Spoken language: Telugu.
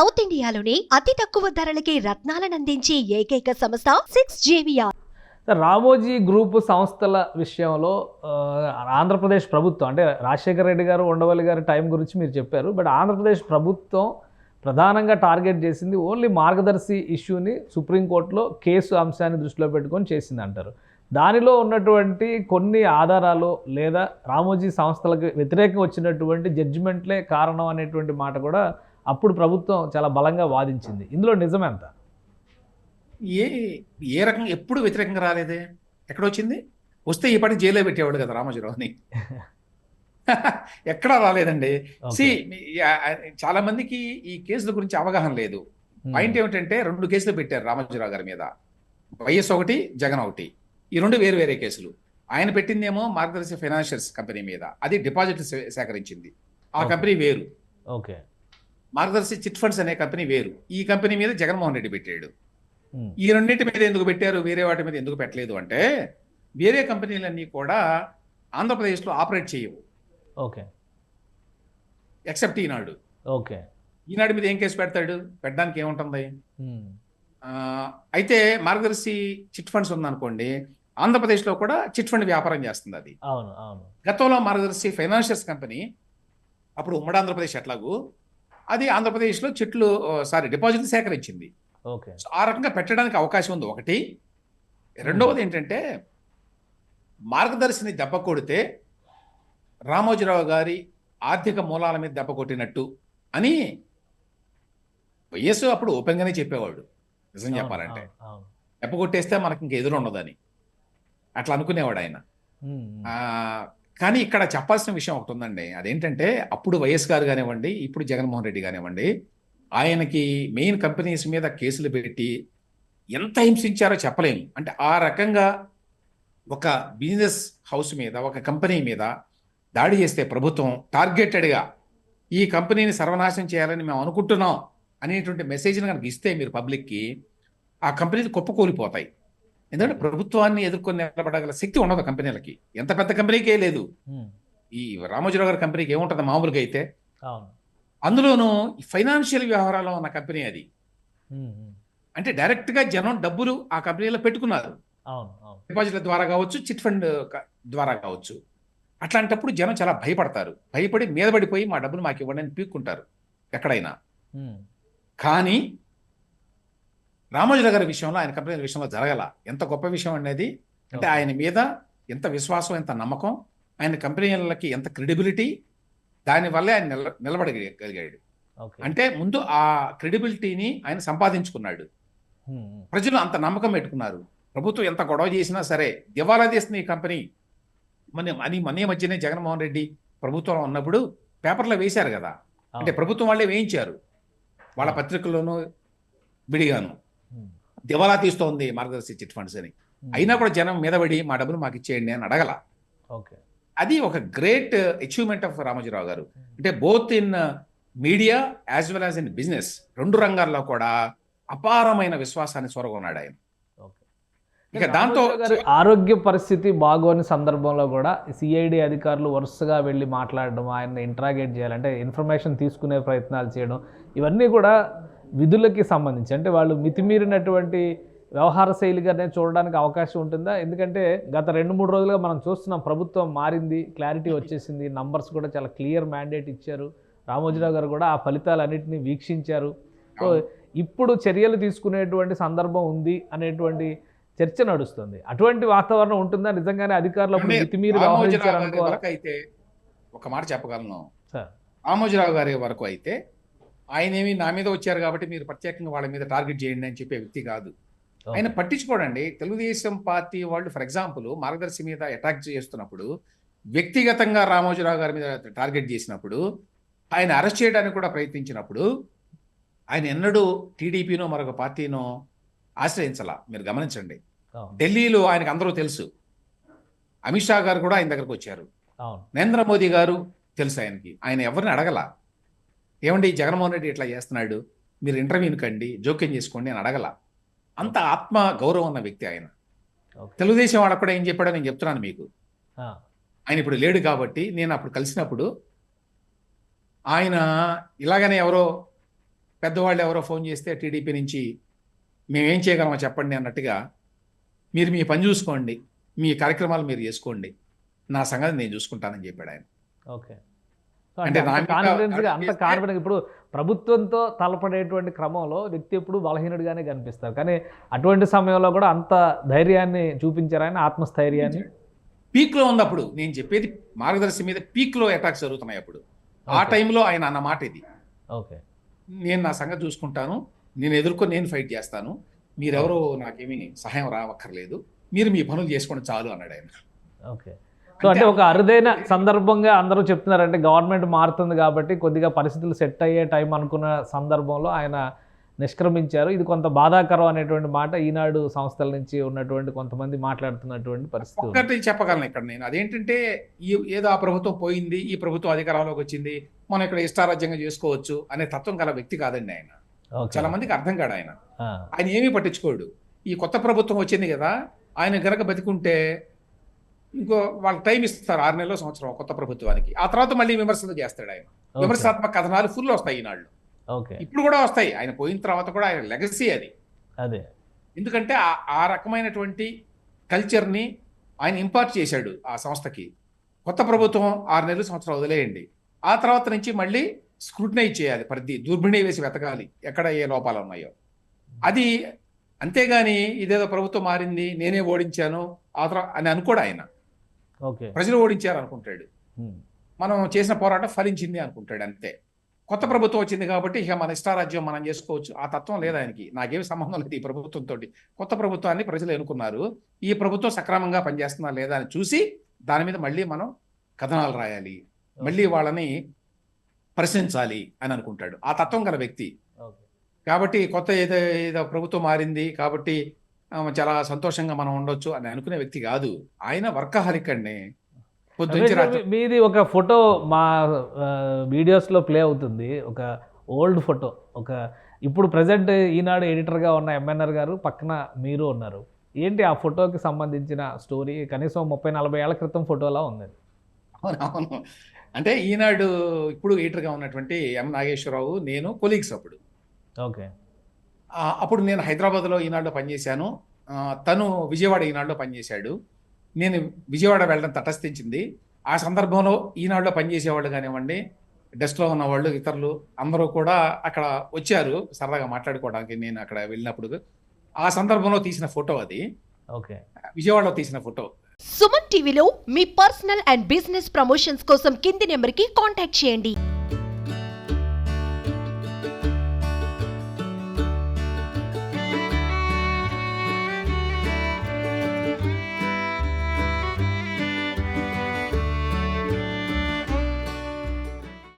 సౌత్ ఇండియాలోని అతి తక్కువ ధరలకి రత్నాలనందించే ఏకైక సంస్థ సిక్స్ జేవిఆర్. రామోజీ గ్రూప్ సంస్థల విషయంలో ఆంధ్రప్రదేశ్ ప్రభుత్వం అంటే రాజశేఖర రెడ్డి గారు ఉండవల్లి గారి టైం గురించి మీరు చెప్పారు బట్ ఆంధ్రప్రదేశ్ ప్రభుత్వం ప్రధానంగా టార్గెట్ చేసింది ఓన్లీ మార్గదర్శి ఇష్యూని సుప్రీంకోర్టులో కేసు అంశాన్ని దృష్టిలో పెట్టుకొని చేసింది అంటారు దానిలో ఉన్నటువంటి కొన్ని ఆధారాలు లేదా రామోజీ సంస్థలకు వ్యతిరేకంగా వచ్చినటువంటి జడ్జిమెంట్లే కారణం అనేటువంటి మాట కూడా అప్పుడు ప్రభుత్వం చాలా బలంగా వాదించింది. ఇందులో నిజమెంత ఏ ఏ రకంగా ఎప్పుడు వ్యతిరేకంగా రాలేదే? ఎక్కడొచ్చింది వస్తే ఈ పాటి జైల్లో పెట్టేవాడు కదా రామోజీరావుని. ఎక్కడా రాలేదండి. సి చాలా మందికి ఈ కేసుల గురించి అవగాహన లేదు. పాయింట్ ఏమిటంటే రెండు కేసులు పెట్టారు రామోజీరావు గారి మీద. వైఎస్ ఒకటి జగన్ ఒకటి. ఈ రెండు వేరు వేరే కేసులు. ఆయన పెట్టిందేమో మార్గదర్శి ఫైనాన్షియల్స్ కంపెనీ మీద. అది డిపాజిట్లు సే- సేకరించింది. ఆ. కంపెనీ వేరు. ఓకే. మార్గదర్శి చిట్ ఫండ్స్ అనే కంపెనీ వేరు. ఈ కంపెనీ మీద జగన్మోహన్ రెడ్డి పెట్టాడు. ఈ రెండింటి మీద ఎందుకు పెట్టారు? వేరే వాటి మీద ఎందుకు పెట్టలేదు అంటే వేరే కంపెనీలన్నీ కూడా ఆంధ్రప్రదేశ్లో ఆపరేట్ చేయవు. Okay. Except Eenadu. Okay. Eenadu మీద ఏం కేసు పెడతాడు? పెట్టడానికి ఏముంటుంది? అయితే మార్గదర్శి చిట్ ఫండ్స్ ఉందనుకోండి ఆంధ్రప్రదేశ్లో కూడా చిట్ ఫండ్ వ్యాపారం చేస్తుంది అది. అవును అవును. గతంలో మార్గదర్శి ఫైనాన్షియల్స్ కంపెనీ అప్పుడు ఉమ్మడి ఆంధ్రప్రదేశ్ ఎట్లాగూ అది ఆంధ్రప్రదేశ్లో చిట్లు సారీ డిపాజిట్లు సేకరించింది. ఓకే. సో ఆ రకంగా పెట్టడానికి అవకాశం ఉంది. ఒకటి రెండవది ఏంటంటే మార్గదర్శిని దెబ్బ కొడితే రామోజీరావు గారి ఆర్థిక మూలాల మీద దెబ్బ కొట్టినట్టు అని వైఎస్ అప్పుడు ఓపెన్గానే చెప్పేవాడు. నిజం చెప్పాలంటే. దెబ్బ కొట్టేస్తే మనకి ఇంక ఎదురు ఉండదని అట్లా అనుకునేవాడు ఆయన. కానీ ఇక్కడ చెప్పాల్సిన విషయం ఒకటి ఉందండి. అదేంటంటే అప్పుడు వైఎస్ గారు కానివ్వండి ఇప్పుడు జగన్మోహన్ రెడ్డి కానివ్వండి ఆయనకి మెయిన్ కంపెనీస్ మీద కేసులు పెట్టి ఎంత హింసించారో చెప్పలేము. అంటే ఆ రకంగా ఒక బిజినెస్ హౌస్ మీద ఒక కంపెనీ మీద దాడి చేస్తే ప్రభుత్వం టార్గెటెడ్గా ఈ కంపెనీని సర్వనాశనం చేయాలని మేము అనుకుంటున్నాం అనేటువంటి మెసేజ్ని కనుక ఇస్తే మీరు పబ్లిక్కి ఆ కంపెనీలు కుప్పకూలిపోతాయి. ఎందుకంటే ప్రభుత్వాన్ని ఎదుర్కొని నిలబడగల శక్తి ఉండదు కంపెనీలకి. ఎంత పెద్ద కంపెనీకే లేదు. ఉమ్, ఈ రామోజీరావు గారి కంపెనీకి ఏముంటుంది మామూలుగా అయితే? అందులోనూ ఫైనాన్షియల్ వ్యవహారాల్లో ఉన్న కంపెనీ అది. ఉమ్. అంటే డైరెక్ట్గా జనం డబ్బులు ఆ కంపెనీలో పెట్టుకున్నారు. డిపాజిట్ల ద్వారా కావచ్చు చిట్ ఫండ్ ద్వారా కావచ్చు. అట్లాంటప్పుడు జనం చాలా భయపడతారు. భయపడి మీద పడిపోయి మా డబ్బులు మాకు ఇవ్వండి అని పీక్కుంటారు. ఎక్కడైనా. కానీ రామోజీరావు గారి విషయంలో ఆయన కంపెనీల విషయంలో జరగల. ఎంత గొప్ప విషయం అనేది అంటే. ఆయన మీద ఎంత విశ్వాసం ఎంత నమ్మకం ఆయన కంపెనీలకి ఎంత క్రెడిబిలిటీ దానివల్లే ఆయన నిల నిలబడగలిగాడు. అంటే ముందు ఆ క్రెడిబిలిటీని ఆయన సంపాదించుకున్నాడు. ప్రజలు అంత నమ్మకం పెట్టుకున్నారు. ప్రభుత్వం ఎంత గొడవ చేసినా సరే దివాలా తీస్తుంది ఈ కంపెనీ. మన అని మన మధ్యనే జగన్మోహన్ రెడ్డి ప్రభుత్వంలో ఉన్నప్పుడు పేపర్లో వేశారు కదా. అంటే. ప్రభుత్వం వాళ్ళే వేయించారు. వాళ్ళ పత్రికల్లోనూ విడిగాను. దివాలా తీస్తోంది మార్గదర్శి చిట్ ఫండ్స్ అని. ఉమ్. అయినా కూడా జనం మీద పడి మా డబ్బులు మాకు ఇచ్చేయండి అని అడగల. ఓకే. అది ఒక great achievement of Ramoji Rao garu. అంటే both in media as well as in business రెండు రంగాల్లో కూడా అపారమైన విశ్వాసాన్ని సొరగొన్నాడు ఆయన. ఓకే. ఇక దాంతో ఆరోగ్య పరిస్థితి బాగోని సందర్భంలో కూడా సిఐడి అధికారులు వరుసగా వెళ్ళి మాట్లాడడం ఆయన ఇంట్రాగేట్ చేయాలంటే ఇన్ఫర్మేషన్ తీసుకునే ప్రయత్నాలు చేయడం ఇవన్నీ కూడా విధులకి సంబంధించి అంటే వాళ్ళు మితిమీరినటువంటి వ్యవహార శైలిగానే చూడడానికి అవకాశం ఉంటుందా? ఎందుకంటే గత రెండు మూడు రోజులుగా మనం చూస్తున్నాం ప్రభుత్వం మారింది క్లారిటీ వచ్చేసింది నంబర్స్ కూడా చాలా క్లియర్ మ్యాండేట్ ఇచ్చారు. రామోజీరావు గారు కూడా ఆ ఫలితాలన్నింటినీ వీక్షించారు. సో ఇప్పుడు చర్యలు తీసుకునేటువంటి సందర్భం ఉంది అనేటువంటి చర్చ నడుస్తుంది. అటువంటి వాతావరణం ఉంటుందా? నిజంగానే అధికారులు అప్పుడు మితిమీరి వ్యవహరించారు అయితే ఒక మాట చెప్పగలను. సార్. రామోజీరావు గారి వరకు అయితే ఆయన ఏమి నా మీద వచ్చారు కాబట్టి మీరు ప్రత్యేకంగా వాళ్ళ మీద టార్గెట్ చేయండి అని చెప్పే వ్యక్తి కాదు. ఆయన పట్టించుకోడండి. తెలుగుదేశం పార్టీ వాళ్ళు ఫర్ ఎగ్జాంపుల్ మార్గదర్శి మీద అటాక్ చేస్తున్నప్పుడు వ్యక్తిగతంగా రామోజీరావు గారి మీద టార్గెట్ చేసినప్పుడు ఆయన అరెస్ట్ చేయడానికి కూడా ప్రయత్నించినప్పుడు ఆయన ఎన్నడూ టీడీపీనో మరొక పార్టీనో ఆశ్రయించాల. మీరు గమనించండి. ఢిల్లీలో ఆయనకు అందరూ తెలుసు. అమిత్ షా గారు కూడా ఆయన దగ్గరకు వచ్చారు. నరేంద్ర మోదీ గారు తెలుసు ఆయనకి. ఆయన ఎవరిని అడగల? ఏమండి జగన్మోహన్ రెడ్డి ఇట్లా చేస్తున్నాడు మీరు ఇంటర్వ్యూని కండి జోక్యం చేసుకోండి అని అడగల. అంత ఆత్మ గౌరవం ఉన్న వ్యక్తి ఆయన. తెలుగుదేశం వాళ్ళకు కూడా ఏం చెప్పాడో నేను చెప్తున్నాను మీకు. ఆయన ఇప్పుడు లేడు కాబట్టి నేను అప్పుడు కలిసినప్పుడు ఆయన ఇలాగనే ఎవరో పెద్దవాళ్ళు ఎవరో ఫోన్ చేస్తే టీడీపీ నుంచి మేమేం చేయగలమో చెప్పండి అన్నట్టుగా మీరు మీ పని చూసుకోండి మీ కార్యక్రమాలు మీరు చేసుకోండి నా సంగతి నేను చూసుకుంటానని చెప్పాడు ఆయన. ఓకే. అంటే నా అంత కాన్ఫిడెన్స్ ఇప్పుడు ప్రభుత్వంతో తలపడేటువంటి క్రమంలో వ్యక్తి ఎప్పుడు బలహీనుడిగానే కనిపిస్తారు. కానీ అటువంటి సమయంలో కూడా అంత ధైర్యాన్ని చూపించారు ఆయన ఆత్మస్థైర్యాన్ని. పీక్లో ఉన్నప్పుడు నేను చెప్పేది మార్గదర్శి మీద పీక్లో అటాక్స్ జరుగుతున్నాయి అప్పుడు. ఆ. టైంలో ఆయన అన్న మాట ఇది. ఓకే. నేను నా సంగతి చూసుకుంటాను నేను ఎదుర్కొని నేను ఫైట్ చేస్తాను మీరెవరో నాకేమీ సహాయం రావక్కర్లేదు మీరు మీ పనులు చేసుకోండి చాలు అన్నాడు ఆయన. ఓకే. సో అంటే ఒక అరుదైన సందర్భంగా అందరూ చెప్తున్నారంటే గవర్నమెంట్ మారుతుంది కాబట్టి కొద్దిగా పరిస్థితులు సెట్ అయ్యే టైం అనుకున్న సందర్భంలో ఆయన నిష్క్రమించారు. ఇది కొంత బాధాకరం అనేటువంటి మాట ఈనాడు సంస్థల నుంచి ఉన్నటువంటి కొంతమంది మాట్లాడుతున్నటువంటి పరిస్థితి చెప్పగలను ఇక్కడ నేను. అదేంటంటే ఈ ఏదో ఆ ప్రభుత్వం పోయింది ఈ ప్రభుత్వం అధికారంలోకి వచ్చింది మనం ఇక్కడ ఇష్టారాజ్యంగా చేసుకోవచ్చు అనే తత్వం గల వ్యక్తి కాదండి ఆయన. చాలా మందికి అర్థం కాడు ఆయన. ఆయన ఏమీ పట్టించుకోడు. ఈ కొత్త ప్రభుత్వం వచ్చింది కదా ఆయన గనక బతికుంటే ఇంకో వాళ్ళకి టైం ఇస్తారు ఆరు నెలలు సంవత్సరం కొత్త ప్రభుత్వానికి. ఆ తర్వాత మళ్ళీ విమర్శలు చేస్తాడు ఆయన. ఓకే. విమర్శనాత్మక కథనాలు ఫుల్ వస్తాయి ఈనాళ్ళు ఇప్పుడు కూడా వస్తాయి. ఆయన పోయిన తర్వాత కూడా ఆయన లెగసీ అది. అదే. ఎందుకంటే ఆ- రకమైనటువంటి కల్చర్ని ఆయన ఇంపార్ట్ చేశాడు ఆ సంస్థకి. కొత్త ప్రభుత్వం ఆరు నెలలు సంవత్సరం వదిలేయండి. ఆ తర్వాత నుంచి మళ్ళీ స్క్రూటనైజ్ చేయాలి ప్రతి దుర్భిణి వేసి వెతకాలి ఎక్కడ ఏ లోపాలు ఉన్నాయో. అది అంతేగాని ఇదేదో ప్రభుత్వం మారింది నేనే ఓడించాను ఆ తర్వాత అని అనుకోడు ఆయన. ప్రజలు ఓడించారు అనుకుంటాడు. మనం చేసిన పోరాటం ఫలించింది అనుకుంటాడు అంతే. కొత్త ప్రభుత్వం వచ్చింది కాబట్టి ఇక మన ఇష్టారాజ్యం మనం చేసుకోవచ్చు. ఆ తత్వం లేదు ఆయనకి. నాకేమి సంబంధం లేదు ఈ ప్రభుత్వంతో కొత్త ప్రభుత్వాన్ని ప్రజలు ఎన్నుకున్నారు. ఈ ప్రభుత్వం సక్రమంగా పనిచేస్తుందా లేదా అని చూసి దాని మీద మళ్ళీ మనం కథనాలు రాయాలి. మళ్ళీ వాళ్ళని ప్రశ్నించాలి అని అనుకుంటాడు. ఆ తత్వం గల వ్యక్తి. కాబట్టి కొత్త ఏదో ఏదో ప్రభుత్వం మారింది కాబట్టి చాలా సంతోషంగా మనం ఉండొచ్చు అని అనుకునే వ్యక్తి కాదు. ఆయన వర్కహాలిక్ అండి మీది ఒక ఫోటో మా వీడియోస్లో ప్లే అవుతుంది. ఒక ఓల్డ్ ఫోటో. ఒక ఇప్పుడు ప్రజెంట్ ఈనాడు ఎడిటర్గా ఉన్న ఎంఎన్ఆర్ గారు పక్కన మీరు ఉన్నారు. ఏంటి ఆ ఫోటోకి సంబంధించిన స్టోరీ? కనీసం ముప్పై నలభై ఏళ్ళ క్రితం ఫోటోలా ఉంది. అవునవును అంటే ఈనాడు ఇప్పుడు ఎడిటర్గా ఉన్నటువంటి ఎం నాగేశ్వరరావు నేను కొలీగ్స్ అప్పుడు. ఓకే. అప్పుడు నేను హైదరాబాద్లో ఈనాడులో పనిచేశాను. తను విజయవాడ ఈనాడులో పనిచేశాడు. నేను విజయవాడ వెళ్ళడం తటస్థించింది. ఆ సందర్భంలో ఈనాడులో పనిచేసేవాళ్ళు కానివ్వండి డెస్క్లో ఉన్న వాళ్ళు ఇతరులు అందరూ కూడా అక్కడ వచ్చారు సరదాగా మాట్లాడుకోవడానికి నేను అక్కడ వెళ్ళినప్పుడు. ఆ సందర్భంలో తీసిన ఫోటో అది. ఓకే. విజయవాడలో తీసిన ఫోటో. సుమన్ టీవీలో మీ పర్సనల్ అండ్ బిజినెస్ ప్రమోషన్స్ కోసం కింది నెంబర్కి కాంటాక్ట్ చేయండి.